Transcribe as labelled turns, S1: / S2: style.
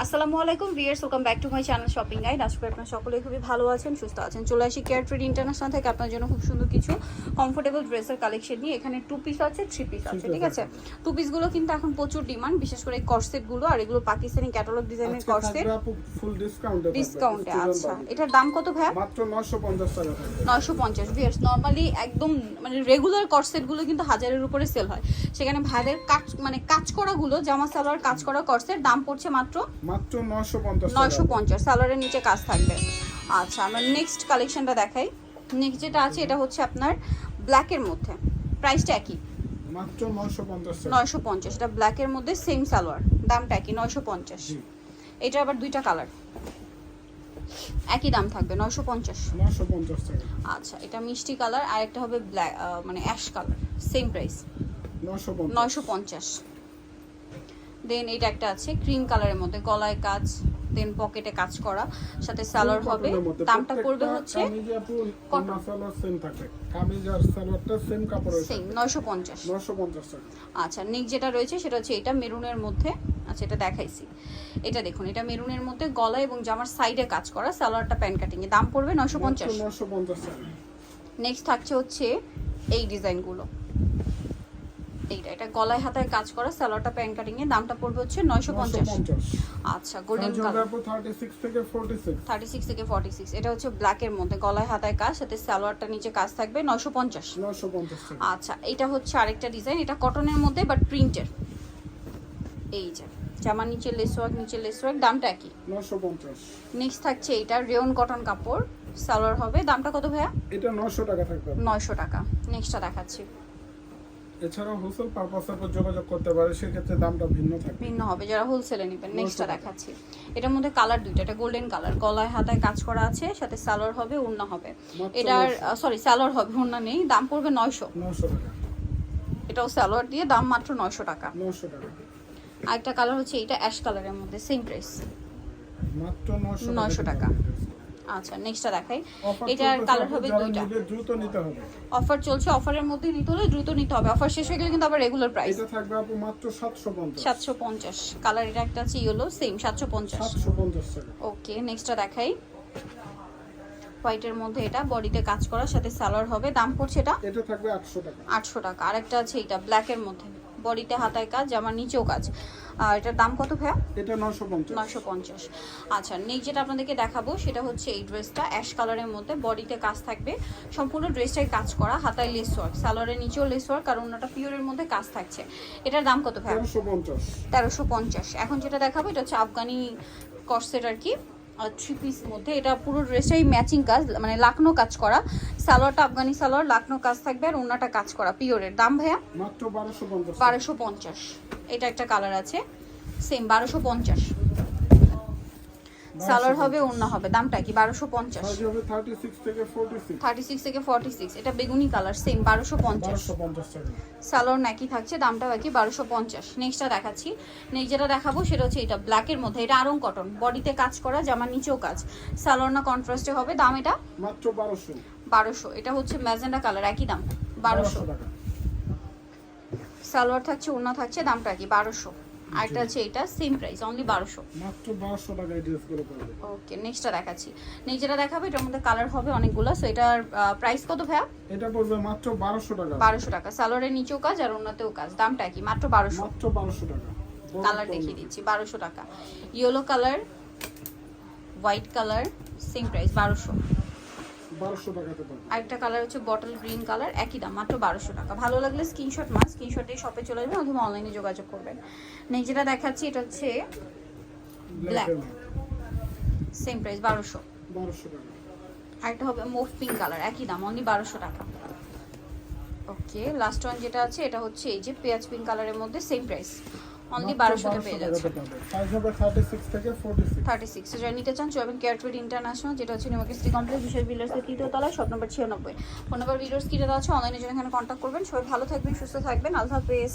S1: আসসালামু আলাইকুম viewers welcome back to my channel shopping guide আজকে আপনারা সকলেই খুবই ভালো আছেন সুস্থ আছেন। চলে আসি কেয়ার ট্রেড ইন্টারন্যাশনাল থেকে। আপনার জন্য খুব সুন্দর কিছু কমফোর্টেবল ড্রেসের কালেকশন নিয়ে। এখানে টু পিস আছে থ্রি পিস আছে ঠিক আছে? টু পিসগুলো কিন্তু এখন প্রচুর ডিমান্ড বিশেষ করে এই কর্সেটগুলো আর এগুলো পাকিস্তানি ক্যাটালগ ডিজাইনের কর্সেট
S2: ফুল ডিসকাউন্টে
S1: ডিসকাউন্টে আচ্ছা। এটার দাম কত ভাইয়া?
S2: মাত্র 950 টাকা থাকবে।
S1: নয়শো পঞ্চাশ। ভিয়ার্স নর্মালি একদম মানে রেগুলার কর্সেটগুলো কিন্তু হাজারের উপরে সেল হয়। সেখানে ভাইদের কাজ মানে কাজ করাগুলো জামা সালোয়ার কাজ করা কর্সের দাম পড়ছে মাত্র
S2: মাত্র 950
S1: নয়শো
S2: টাকা।
S1: পঞ্চাশ সালোয়ারের নিচে কাজ থাকবে। আচ্ছা আমরা নেক্সট কালেকশনটা দেখাই। নেক্সট যেটা আছে এটা হচ্ছে আপনার ব্ল্যাকের মধ্যে। প্রাইসটা একই?
S2: মাত্র 950 টাকা।
S1: নয়শো পঞ্চাশ এটা ব্ল্যাকের মধ্যে সেম সালোয়ার দামটা একই নয়শো পঞ্চাশ।
S2: জি।
S1: এটা আবার দুইটা কালার একই দাম থাকবে নয়শো পঞ্চাশ।
S2: 950 টাকা।
S1: আচ্ছা এটা মিষ্টি কালার আর একটা হবে ব্ল্যাক মানে অ্যাশ কালার সেম প্রাইস
S2: 950
S1: নয়শো পঞ্চাশ। দেন এটা একটা আছে ক্রিম কালারের মধ্যে গলায় কাজ দেন পকেটে কাজ করা সাথে সালোয়ার হবে। দামটা পড়বে হচ্ছে নয়শো পঞ্চাশ।
S2: 950 টাকা।
S1: আচ্ছা নেক যেটা রয়েছে সেটা হচ্ছে এটা মেরুনের মধ্যে। আচ্ছা এটা দেখাইছি। এটা দেখুন এটা মেরুনের মধ্যে গলা এবং জামার সাইডে কাজ করা সালোয়ারটা প্যান্ট কাটিং এ দাম পড়বে নয়শো পঞ্চাশ।
S2: 950 টাকা।
S1: নেক্সট থাকছে হচ্ছে এই ডিজাইনগুলো এইটা এটা গলায় হাতায় কাজ করা সালোয়ারটা প্যান্ট কাটিং এ দামটা পড়বে হচ্ছে নয়শো পঞ্চাশ।
S2: 950
S1: আচ্ছা গোল্ডেন কালার
S2: 36 থেকে 46
S1: থার্টি সিক্স থেকে ফর্টি সিক্স এটা হচ্ছে ব্ল্যাকের মধ্যে গলায় হাতায় কাজ সাথে সালোয়ারটা নিচে কাজ থাকবে নয়শো পঞ্চাশ।
S2: 950
S1: আচ্ছা এটা হচ্ছে আরেকটা ডিজাইন এটা কটনের মধ্যে বাট প্রিন্টের এই যে জামার নিচে লেস ওয়ার্ক নিচে লেস ওয়ার্ক দামটা একই।
S2: 950
S1: নেক্সট থাকছে এটা রেয়ন কটন কাপড় সালোয়ার হবে দামটা কত ভাইয়া?
S2: এটা 900 টাকা থাকবে।
S1: নয়শো টাকা। নেক্সটটা দেখাচ্ছি।
S2: এছাড়াও হোলসেল পারপাসের উপর যোগাযোগ করতে পারে সেক্ষেত্রে দামটা ভিন্ন থাকবে
S1: ভিন্ন হবে যারা হোলসেলে নেবেন। নেক্সটটা
S2: 900
S1: দেখাচ্ছি। এটার মধ্যে কালার দুইটা এটা গোল্ডেন কালার গলায় হাতায় কাজ করা আছে সাথে সালোয়ার হবে ওড়না হবে। এটার সরি সালোয়ার হবে ওড়না নেই দাম পড়বে নয়শো।
S2: 900 টাকা।
S1: এটাও সালোয়ার দিয়ে দাম মাত্র নয়শো টাকা।
S2: 900 টাকা।
S1: আরেকটা কালার হচ্ছে এটা অ্যাশ কালারের মধ্যে সেম প্রাইস
S2: মাত্র 900
S1: 900 টাকা। আচ্ছা নেক্সটটা দেখাই। এটার কালার হবে দুইটা।
S2: দ্রুত নিতে হবে।
S1: অফার চলছে অফারের মধ্যে নিতে হলে দ্রুত নিতে হবে। অফার শেষ হয়ে গেলে কিন্তু আবার রেগুলার প্রাইস
S2: এটা থাকবে আপু মাত্র 750
S1: সাতশো পঞ্চাশ। কালার এটা একটা আছে ইয়েলো সেম সাতশো পঞ্চাশ।
S2: 750 টাকা।
S1: ওকে নেক্সটটা দেখাই। হোয়াইটের মধ্যে এটা বডিতে কাজ করার সাথে সালোয়ার হবে। দাম পড়ছে এটা?
S2: এটা থাকবে 800 টাকা।
S1: আটশো টাকা। আরেকটা আছে এটা ব্ল্যাকের মধ্যে। বডিতে হাতায় কাজ জামার নিচেও কাজ। আর এটার দাম কত ভাইয়া?
S2: এটা 950
S1: নয়শো পঞ্চাশ। আচ্ছা নেক্সট যেটা আপনাদেরকে দেখাবো সেটা হচ্ছে এই ড্রেসটা অ্যাশ কালারের মধ্যে বডিতে কাজ থাকবে। সম্পূর্ণ ড্রেসটাই কাজ করা হাতায় লেস ওয়ার্ক সালোয়ারের নিচেও লেস ওয়ার্ক কারণ ওনাটা পিওরের মধ্যে কাজ থাকছে। এটার দাম কত ভাই
S2: 1350
S1: তেরোশো পঞ্চাশ। এখন যেটা দেখাবো এটা হচ্ছে আফগানি কর্সেট আর কি। থ্রি পিস মধ্যে। এটা পুরো ড্রেসটাই ম্যাচিং কাজ মানে লাকনো কাজ করা। সালোয়ারটা আফগানি সালোয়ার লাকনো কাজ থাকবে আর ওনাটা কাজ করা পিওরের দাম ভাইয়া?
S2: মাত্র
S1: বারোশো পঞ্চাশ। এটা একটা কালার আছে। সেম বারোশো পঞ্চাশ। সালোয়ার হবে অন্য হবে। দামটা কি? বারোশো পঞ্চাশ।
S2: সাইজ হবে 36 থেকে 46
S1: থার্টি সিক্স থেকে ফর্টি সিক্স এটা বেগুনি কালার সেম বারোশো পঞ্চাশ।
S2: 1250 টাকা।
S1: সালোয়ার নাকি থাকছে দামটাও একই বারোশো পঞ্চাশ। নেক্সটটা দেখাচ্ছি। নেক্সট যেটা দেখাবো সেটা হচ্ছে এটা ব্ল্যাকের মধ্যে। এটা আরং কটন বডিতে কাজ করা জামার নিচেও কাজ। সালোয়ার না কন্ট্রাস্টে হবে? দাম এটা?
S2: মাত্র 1200
S1: বারোশো। এটা হচ্ছে ম্যাজেন্ডা কালার একই দাম। বারোশো। সালোয়ার থাকছে ওড়না থাকছে দামটা কি? বারোশো। আরেকটা আছে এটা সেম প্রাইস অনলি বারোশো।
S2: মাত্র 1200 টাকায় ড্রেসগুলো পাবে
S1: ওকে নেক্সটটা দেখাচ্ছি। নেক্সট যেটা দেখাবো এটার মধ্যে কালার হবে অনেকগুলো সো এটার প্রাইস কত ভাইয়া?
S2: এটা পড়বে মাত্র 1200 টাকা।
S1: বারোশো টাকা। সালোয়ারের নিচেও কাজ আর অন্যতেও কাজ দামটা কি? মাত্র বারোশো।
S2: মাত্র 1200 টাকা।
S1: কালার দেখিয়ে দিচ্ছি বারোশো টাকা। Yellow colour white colour same price বারোশো।
S2: 1200 টাকাতে পাবে
S1: আরেকটা কালার হচ্ছে বটল গ্রিন কালার একই দাম মাত্র বারোশো টাকা। ভালো লাগলে স্ক্রিনশট মাস স্ক্রিনশট শপে চলে যাবেন অথবা অনলাইনে যোগাযোগ করবেন। নেক্সট যেটা দেখাচ্ছি এটা হচ্ছে
S2: ব্ল্যাক
S1: সেম প্রাইস বারোশো।
S2: 1200 টাকা।
S1: আরেকটা হবে মুভ পিঙ্ক কালার একই দাম অনলি বারোশো টাকা। ওকে লাস্ট ওয়ান যেটা আছে এটা হচ্ছে এই যে পেঁয়াজ পিঙ্ক কালারের মধ্যে সেম প্রাইস অনলি বারোশোতে পেয়ে যাচ্ছে
S2: সাইজ হবে 36 থেকে 46
S1: থার্টি সিক্স যারা নিতে চান চলবেন কেয়ার ট্রেড ইন্টারন্যাশনাল যেটা হচ্ছে নিউমার্কেট সিটি কমপ্লেক্স বিশাল বিল্ডার্সের তৃতীয় তলায় শপ নম্বর ছিয়ানব্বই। ফোন নাম্বার ভিডিওস কিটা আছে অনলাইনে জন্য এখানে কন্ট্যাক্ট করবেন। সবাই ভালো থাকবেন সুস্থ থাকবেন। আল্লাহ হাফেজ।